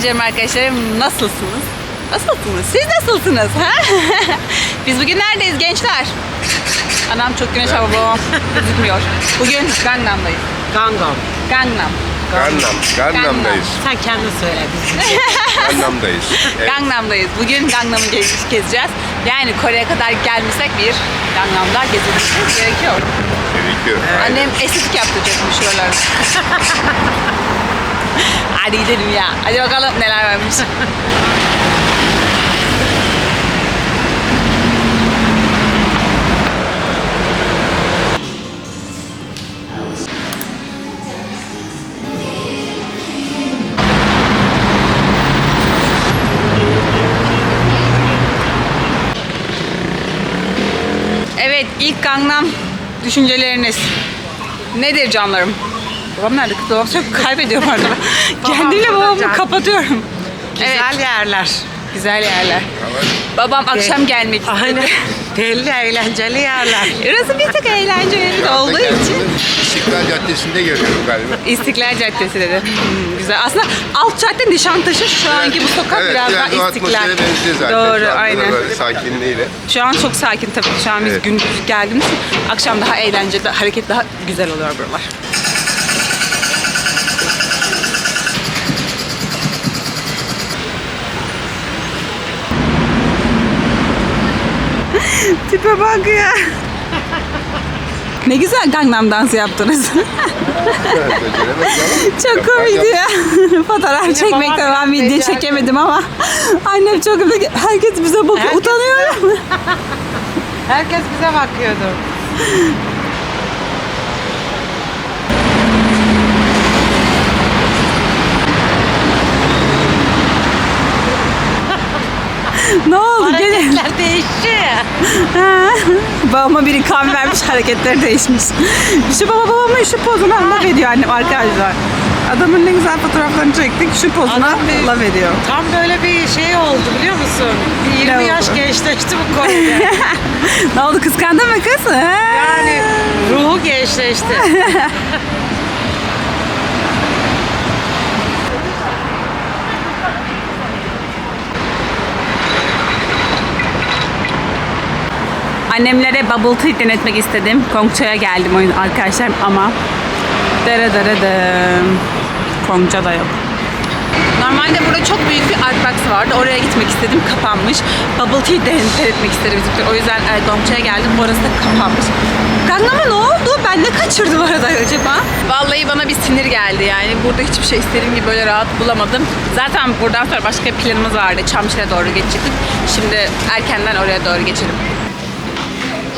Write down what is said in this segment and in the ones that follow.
Canım arkadaşlarım. Nasılsınız? Nasılsınız? Siz nasılsınız? Ha? Biz bugün neredeyiz gençler? Anam çok güneş hava babam gözükmüyor. Bugün Gangnam'dayız. Gangnam. Gangnam. Gangnam, Gangnam'dayız. Sen kendin söyle bizim. Gangnam'dayız. Evet. Gangnam'dayız. Bugün Gangnam'ı gez- gezeceğiz. Yani Kore'ye kadar gelmesek bir Gangnam'da gezilmemiz gerekiyor. Gerekiyor. Annem estetik yaptıracakmış şuraları. Hadi gidelim ya. Hadi bakalım neler varmış. Evet, ilk Gangnam düşünceleriniz. Nedir canlarım? Babam nerede? Babam çok kaybediyorum arada. Kendimle babamı kapatıyorum. Güzel Evet, yerler. güzel yerler. Babam akşam gelmek istedi. Aynen. Belli eğlenceli yerler. Orası bir tık eğlenceli olduğu için. İstiklal Caddesi'nde görüyorum galiba. İstiklal Caddesi dedi. Hmm, güzel. Aslında alt cadde Nişantaşı. Şu anki bu sokak evet, biraz, o daha İstiklal. atmosfere benziyor zaten. Doğru, Şu anda da aynen. Böyle sakinliğiyle. Şu an çok sakin tabii. Şu an biz Evet. gündüz geldiğimiz için akşam daha eğlenceli, hareket daha güzel oluyor buralar. Tipe bak ya. Ne güzel Gangnam dansı yaptınız. Çok komikti ya. Fotoğraf çekmekte babam ben video çekemedim ama annem çok herkes bize bakıyor. Herkes Utanıyorum. Herkes bize bakıyordu. ne oldu? Gene. Hareketler. Ha. Babama biri kan vermiş hareketleri değişmiş. Şu baba babamın şu pozuna laf ediyor annem arkadaşlar. Adamın ne güzel fotoğraflarını çektik. Şu pozuna Adam bir- laf ediyor. Tam böyle bir şey oldu biliyor musun? Bir Ne 20 oldu? yaş gençleşti bu Kore'de. ne oldu kıskandın mı kız? Ha? Yani ruhu gençleşti. Annemlere bubble tea denetmek istedim. Kongça'ya geldim oyun arkadaşlar ama dere dere dım. Kongca da yok. Normalde burada çok büyük bir art vardı. Oraya gitmek istedim. Kapanmış. Bubble tea den- denetmek istedim. O yüzden e, Gongça'ya geldim. Orası da kapanmış. Gangnam'a ne oldu? Ben ne kaçırdım arada acaba? Vallahi bana bir sinir geldi yani. Burada hiçbir şey istediğim gibi böyle rahat bulamadım. Zaten buradan sonra başka planımız vardı. Çamşır'a doğru geçecektik. Şimdi erkenden oraya doğru geçelim.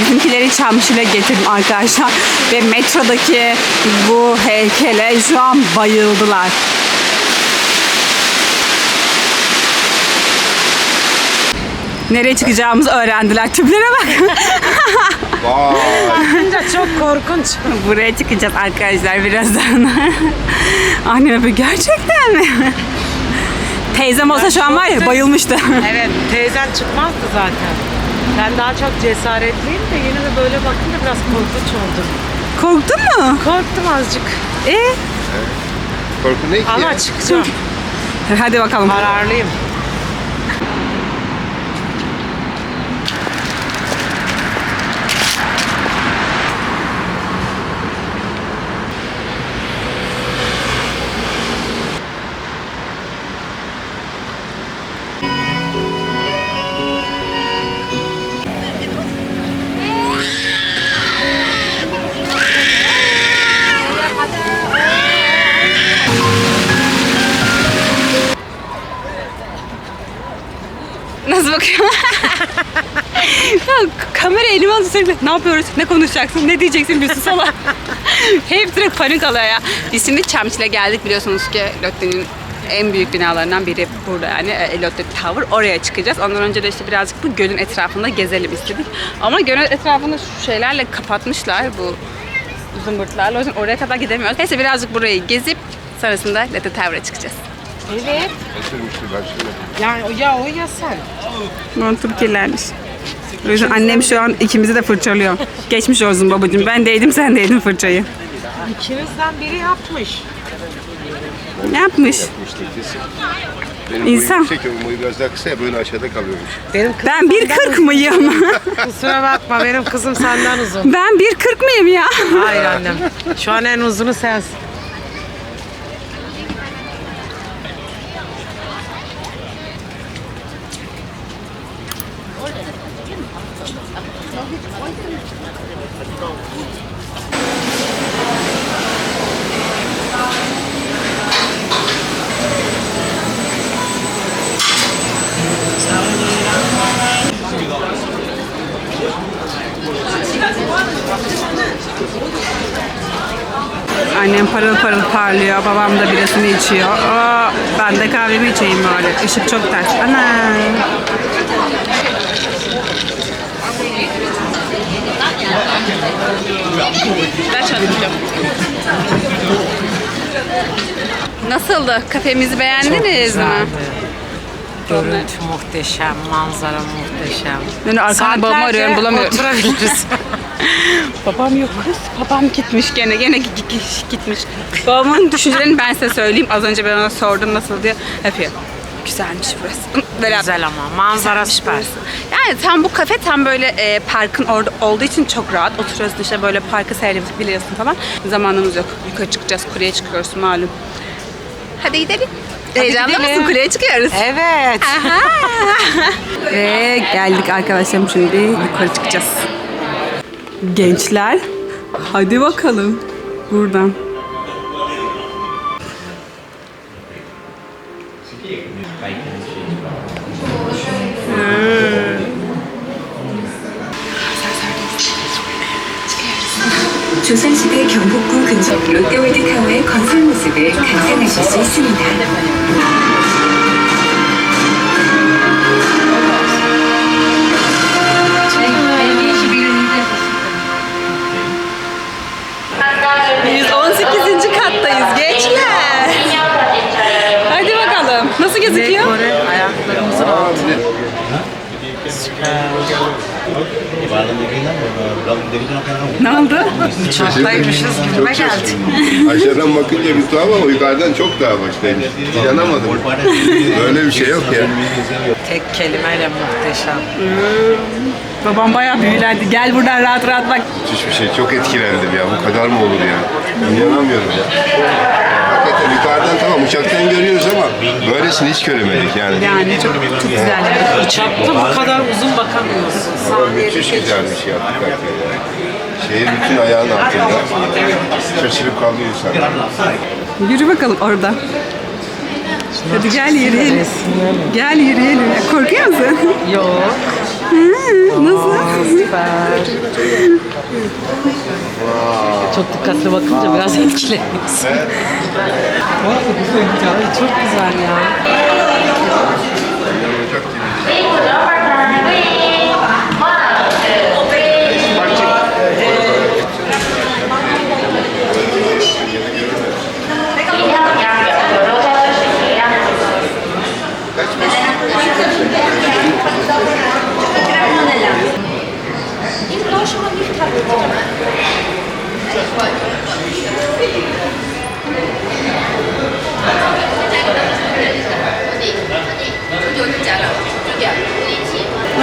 Bizimkileri Çamşır'a getirdim arkadaşlar. Ve metrodaki bu heykele şu an bayıldılar. Nereye çıkacağımızı öğrendiler. Tüplere bak. Vay. Bakınca çok korkunç. Buraya çıkacağız arkadaşlar birazdan. Anne yapıyor. Gerçekten mi? Teyzem olsa şu an var ya bayılmıştı. Evet, teyzen çıkmazdı zaten. Ben daha çok cesaretliyim de yine de böyle bakınca biraz korkunç oldum. Korktun mu? Korktum azıcık. E, Korku ne ki Ama ya? çıkacağım. hadi bakalım. Kararlıyım. Sürekli. Ne yapıyoruz? Ne konuşacaksın? Ne diyeceksin bir sus ama. Hep direkt panik alıyor ya. Biz şimdi Çamçil'e geldik biliyorsunuz ki Lotte'nin en büyük binalarından biri burada yani e, Elote Tower. Oraya çıkacağız. Ondan önce de işte birazcık bu gölün etrafında gezelim istedik. Ama gölün etrafını şu şeylerle kapatmışlar bu zımbırtlarla. O yüzden oraya kadar gidemiyoruz. Neyse birazcık burayı gezip sonrasında Elote Tower'a çıkacağız. Evet. Kaçırmıştı ben şöyle. Yani ya o ya sen. Montum kirlenmiş. O yüzden annem şu an ikimizi de fırçalıyor. Geçmiş olsun babacığım. Ben değdim sen değdin fırçayı. İkinizden biri yapmış. Ne yapmış? Benim İnsan. boyum yüksek, boyu biraz daha kısa ya böyle aşağıda kalıyormuş. Benim kızım Ben 1.40 mıyım? kusura bakma benim kızım senden uzun. ben 1.40 mıyım ya? Hayır annem. Şu an en uzunu sensin. Babam da birasını içiyor. Aa, ben de kahvemi içeyim bari. Işık çok ters. Ana. Ben çalışacağım. Nasıldı? Kafemizi beğendiniz mi? Görüntü muhteşem, manzara muhteşem. Ben arkada babamı arıyorum bulamıyorum. Oturabiliriz. Babam yok kız. Babam gitmiş gene. Gene gi- gi- gitmiş. Babamın düşüncelerini ben size söyleyeyim. Az önce ben ona sordum nasıl diye. Yapıyor. Güzelmiş burası. Böyle Güzel ama manzara süper. Yani tam bu kafe tam böyle e, parkın orada olduğu için çok rahat. Oturuyorsun işte böyle parkı seyredebiliyorsun falan. Zamanımız yok. Yukarı çıkacağız. Kuleye çıkıyoruz malum. Hadi gidelim. Heyecanlı gidelim. mısın? Kuleye çıkıyoruz. Evet. Ve geldik arkadaşlarım şimdi yukarı çıkacağız. Gençler hadi bakalım buradan. 조선시대 경복궁 근처 롯데월드타워의 건설 모습을 감상하실 수 있습니다. Ne oldu? uçaktaymışız çok gibime geldi. şaşırdım. Aşağıdan bakınca bir tuhaf ama yukarıdan çok daha başlaymış. İnanamadım. Böyle bir şey yok ya. Tek kelimeyle muhteşem. Babam bayağı büyülendi. Gel buradan rahat rahat bak. Müthiş bir şey. Çok etkilendim ya. Bu kadar mı olur ya? İnanamıyorum ya. Yukarıdan tamam uçaktan görüyoruz ama böylesini hiç göremedik yani. Yani çok, çok güzel. Uçakta bu kadar uzun bakamıyorsun. Ama müthiş güzel bir şey hakikaten ya. Şehir bütün ayağın altında. Şaşırıp kalıyor insan. Yürü bakalım orada. Hadi gel yürüyelim. Gel yürüyelim. Korkuyor musun? Yok. Hı, Nasıl? Süper. Çok dikkatli bakınca biraz etkileniyorsun. Çok güzel ya. Ocak gibi.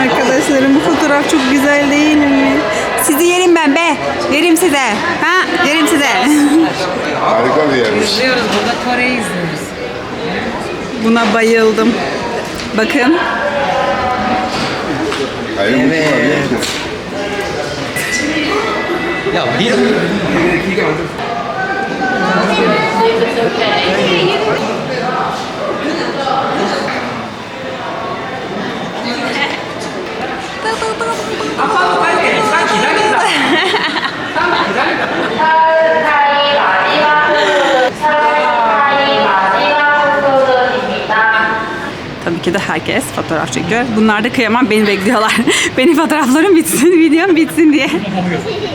Arkadaşlarım bu fotoğraf çok güzel değil mi? Sizi yerim ben be. Yerim size. Ha? Yerim size. Harika bir yermiş. İzliyoruz burada Kore'yi izliyoruz. Buna bayıldım. Bakın. Evet. Ya bir tabii ki de herkes fotoğraf çekiyor. Bunlar da kıyamam beni bekliyorlar. Benim fotoğraflarım bitsin, videom bitsin diye.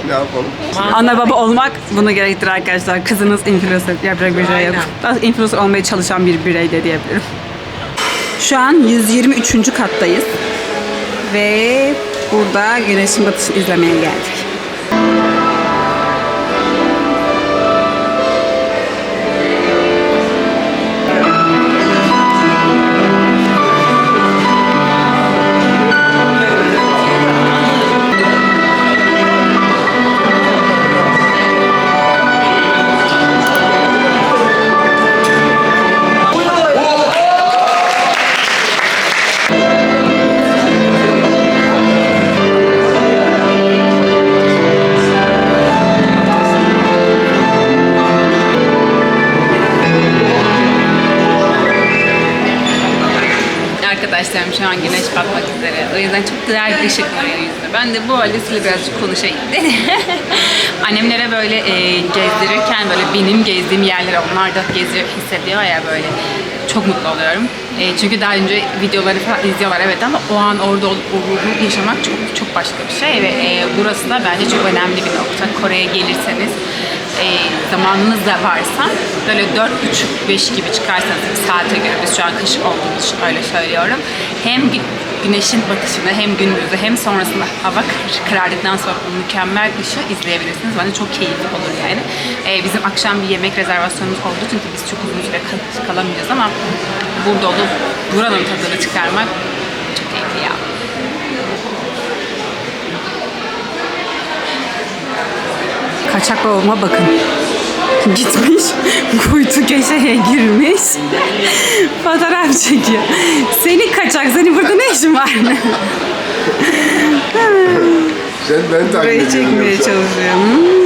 Ne yapalım? Ana baba olmak bunu gerektirir arkadaşlar. Kızınız influencer yapacak bir şey yok. Influencer olmaya çalışan bir birey de diyebilirim. Şu an 123. kattayız. Ve burada güneşin batışını izlemeye geldik. Bu ailesiyle birazcık konuşayım dedim. Annemlere böyle e, gezdirirken böyle benim gezdiğim yerleri onlar da geziyor, hissediyor ya böyle. Çok mutlu oluyorum. E, çünkü daha önce videoları falan izliyorlar evet ama o an orada olup o ruhu yaşamak çok çok başka bir şey ve e, burası da bence çok önemli bir nokta. Kore'ye gelirseniz e, zamanınız da varsa böyle 4.30-5 gibi çıkarsanız saate göre biz şu an kış olduğumuz için öyle söylüyorum. Hem güneşin batışını hem gündüzü hem sonrasında hava kar- karardıktan sonra o mükemmel ışığı izleyebilirsiniz. Bence çok keyifli olur yani. E, bizim akşam bir yemek rezervasyonumuz için tabii biz çok uzun süre kal- kalamayacağız ama burada olup buranın tadını çıkarmak çok keyifli ya. Kaçak babama bakın. Gitmiş, kuytu köşeye girmiş, fotoğraf çekiyor. Seni kaçak, senin burada ne işin var? Sen ben takip Burayı çekmeye yoksa. çalışıyor. Hmm.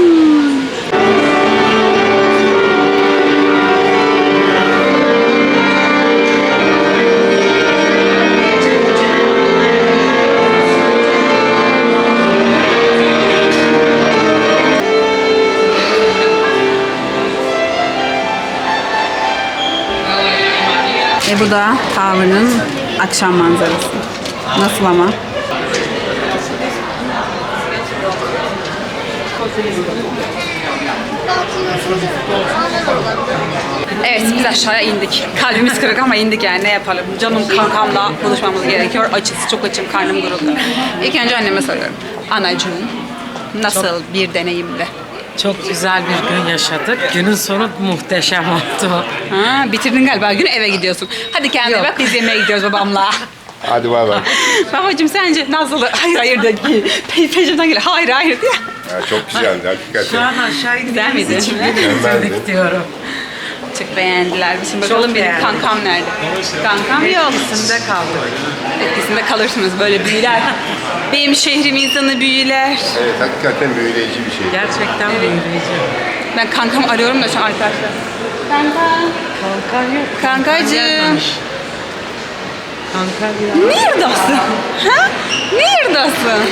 E bu da Tower'ın akşam manzarası. Nasıl ama? Evet biz aşağıya indik. Kalbimiz kırık ama indik yani ne yapalım. Canım kankamla buluşmamız gerekiyor. Açız, çok açım, karnım guruldu. İlk önce anneme soruyorum. Anacığım nasıl bir deneyimdi? Çok güzel bir gün yaşadık. Günün sonu muhteşem oldu. Ha, bitirdin galiba günü eve gidiyorsun. Hadi kendine Yok. bak biz yemeğe gidiyoruz babamla. Hadi bay bay. Babacığım sence nasıl? Hayır hayır de pe peşimden geliyor. Hayır hayır diye. Ya çok güzeldi Şu hakikaten. an aşağı Güzel miydi? indiğimiz için Mükemmeldi. bitirdik diyorum. Çok beğendiler. Şimdi bakalım Çok benim beğendim. kankam nerede? Kankam yok. Etkisinde kaldık. Etkisinde kalırsınız böyle büyüler. Benim şehrim insanı büyüler. Evet hakikaten büyüleyici bir şey. Gerçekten büyüleyici. Ben kankamı arıyorum da şu an arkadaşlar. Kanka. Kankan yok. Kankacığım. Kanka bir Neredesin? Ha? Neredesin?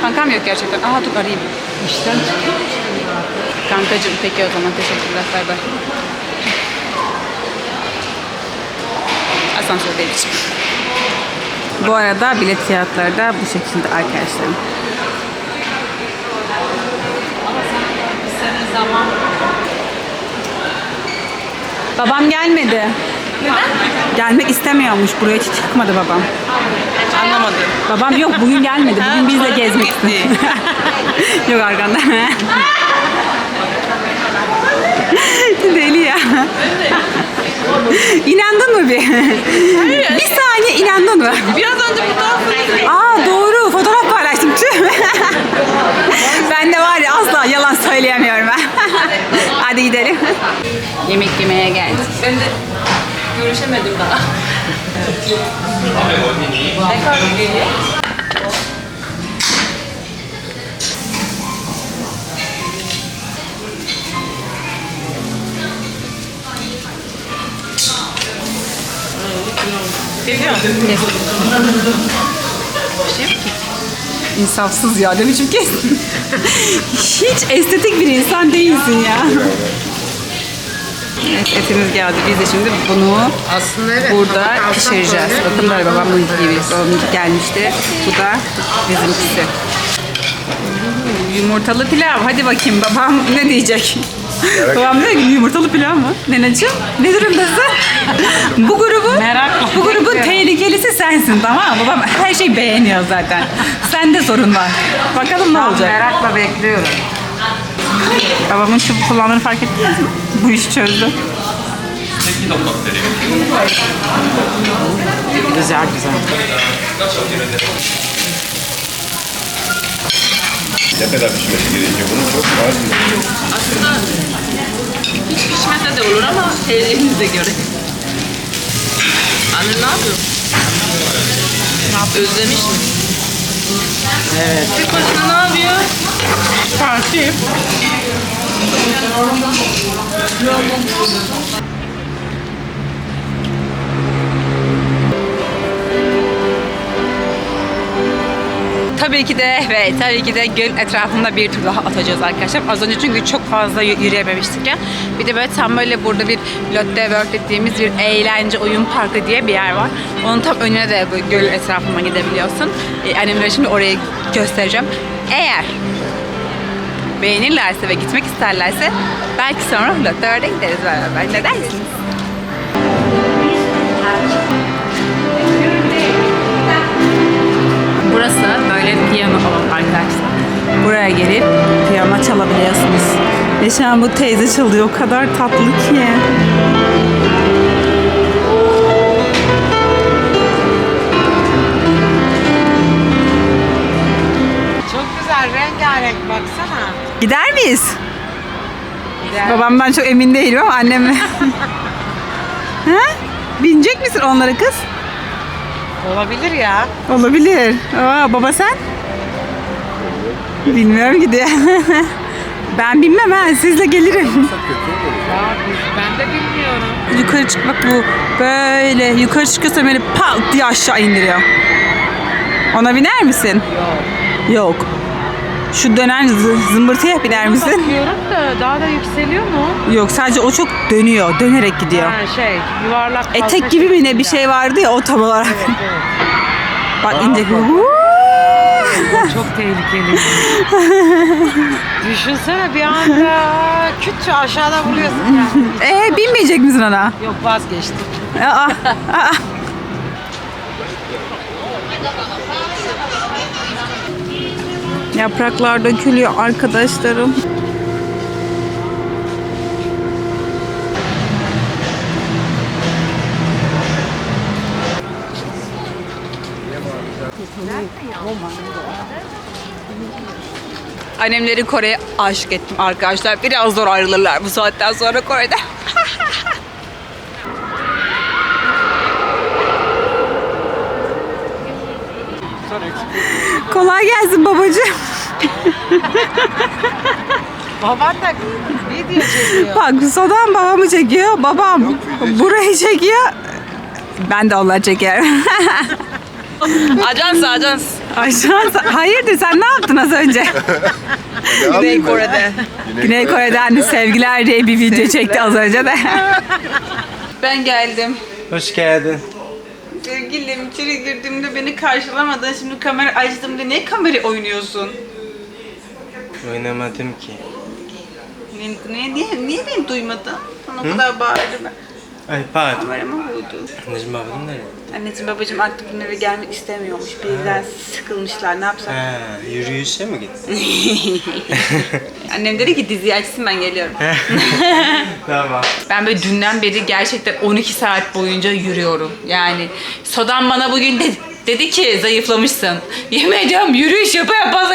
Kankam yok gerçekten. Aha dur arayayım. işten çıkıyor. Kankacığım peki o zaman teşekkürler. Bay bay. Asansördeymiş. Bu arada bilet fiyatları da bu şekilde arkadaşlar. Babam gelmedi. Neden? Gelmek istemiyormuş. Buraya hiç çıkmadı babam. Anlamadım. Babam yok bugün gelmedi. Bugün bizle gezmek istedi. yok arkanda. Deli ya. İnandın mı bir? bir saniye inandın mı? Biraz önce fotoğrafını Aa doğru fotoğraf paylaştım tüh. ben de var ya asla yalan söyleyemiyorum ben. Hadi gidelim. Yemek yemeye geldik. Ben de görüşemedim daha. ne kadar geliyor? geliyor. İnsafsız ya ne biçim? Hiç estetik bir insan değilsin ya. Evet, etimiz geldi. Biz de şimdi bunu Aslında evet. burada pişireceğiz. böyle. Bakın böyle babamın gibi babamın gelmişti. Bu da bizimkisi. Yumurtalı pilav. Hadi bakayım babam ne diyecek? Babam diyor ki yumurtalı pilav mı? Neneciğim ne durumdasın? bu grubun Merakla bu grubun tehlikelisi sensin tamam mı? Babam her şeyi beğeniyor zaten. Sende sorun var. Bakalım ne olacak? merakla bekliyorum. Babamın çubuk kullandığını fark ettiniz mi? Bu işi çözdü. Güzel güzel. Ne kadar pişmesi gerekiyor bunun çok az mı? Aslında hiç pişmese de olur ama tercihinize göre. Anne ne yapıyorsun? Ne yapıyor? Özlemiş mi? Evet. Tek başına ne yapıyor? Parti. Tabii ki de ve tabii ki de göl etrafında bir tur daha atacağız arkadaşlar. Az önce çünkü çok fazla yürüyememiştik ya. Bir de böyle tam böyle burada bir Lotte World dediğimiz bir eğlence oyun parkı diye bir yer var. Onun tam önüne de böyle göl etrafından gidebiliyorsun. E, annemlere şimdi orayı göstereceğim. Eğer beğenirlerse ve gitmek isterlerse belki sonra Lotte World'e gideriz beraber. Ne dersiniz? Burası böyle piyano alanı arkadaşlar. Buraya gelip piyano çalabiliyorsunuz. Geçen bu teyze çalıyor. O kadar tatlı ki. Çok güzel rengarenk baksana. Gider miyiz? Güzel. Babamdan çok emin değilim ama annem... ha? Binecek misin onlara kız? Olabilir ya. Olabilir. Aa, baba sen? Bilmiyorum ki ben bilmem ha. Sizle gelirim. Ya biz, ben de bilmiyorum. Yukarı çıkmak bu. Böyle yukarı çıkıyorsa beni pat diye aşağı indiriyor. Ona biner misin? Yok. Yok. Şu dönen zı- zımbırtıya biner misin? Bakıyorum da daha da yükseliyor mu? Yok sadece o çok dönüyor. Dönerek gidiyor. Ha şey yuvarlak kalkma Etek gibi mi ne bir şey vardı ya o tam olarak. Bak ince. O çok tehlikeli. Düşünsene bir anda küt aşağıda vuruyorsun ya. Ee binmeyecek misin ona? Yok vazgeçtim. Aa, aa. Yapraklar dökülüyor arkadaşlarım. Annemleri Kore'ye aşık ettim arkadaşlar. Biraz zor ayrılırlar bu saatten sonra Kore'de. Kolay gelsin babacığım. Baban da video çekiyor. Bak sodan babamı çekiyor. Babam burayı çekiyor. Ben de onları çekerim. ajans ajans. Ajans. Hayırdır sen ne yaptın az önce? Ne yapayım ben? Güney Kore'den sevgiler diye bir video çekti az önce de. ben geldim. Hoş geldin. Sevgilim içeri girdiğimde beni karşılamadın. Şimdi kamera açtığımda ne kamera oynuyorsun? Oynamadım ki. Ne, ne, niye, niye beni duymadın? Sana o kadar bağırdım. Ay pardon. Kamerama vurdu. Necmi abim nerede? Anneciğim babacığım artık bunun eve gelmek istemiyormuş. Bizden sıkılmışlar. Ne yapsak? Ha, yürüyüşe mi gittin? Annem dedi ki diziyi açsın ben geliyorum. tamam. ben böyle dünden beri gerçekten 12 saat boyunca yürüyorum. Yani Sodan bana bugün de- dedi ki zayıflamışsın. Yemin ediyorum yürüyüş yapa yapa.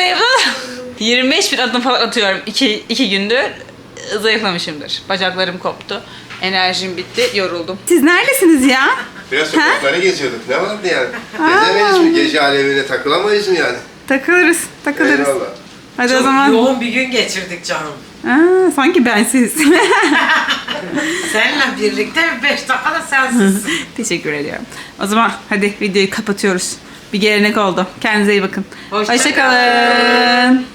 25 bin adım falan atıyorum. 2, iki gündür zayıflamışımdır. Bacaklarım koptu. Enerjim bitti. Yoruldum. Siz neredesiniz ya? Biraz sokaklara geziyorduk. Ne vardı yani? Gezemeyiz mi? Gece alemine takılamayız mı yani? Takılırız. Takılırız. Eyvallah. Hadi o zaman. yoğun bir gün geçirdik canım. Aa, sanki bensiz. Seninle birlikte 5 dakikada sensiz. Teşekkür ediyorum. O zaman hadi videoyu kapatıyoruz. Bir gelenek oldu. Kendinize iyi bakın. Hoşça Hoşça kalın.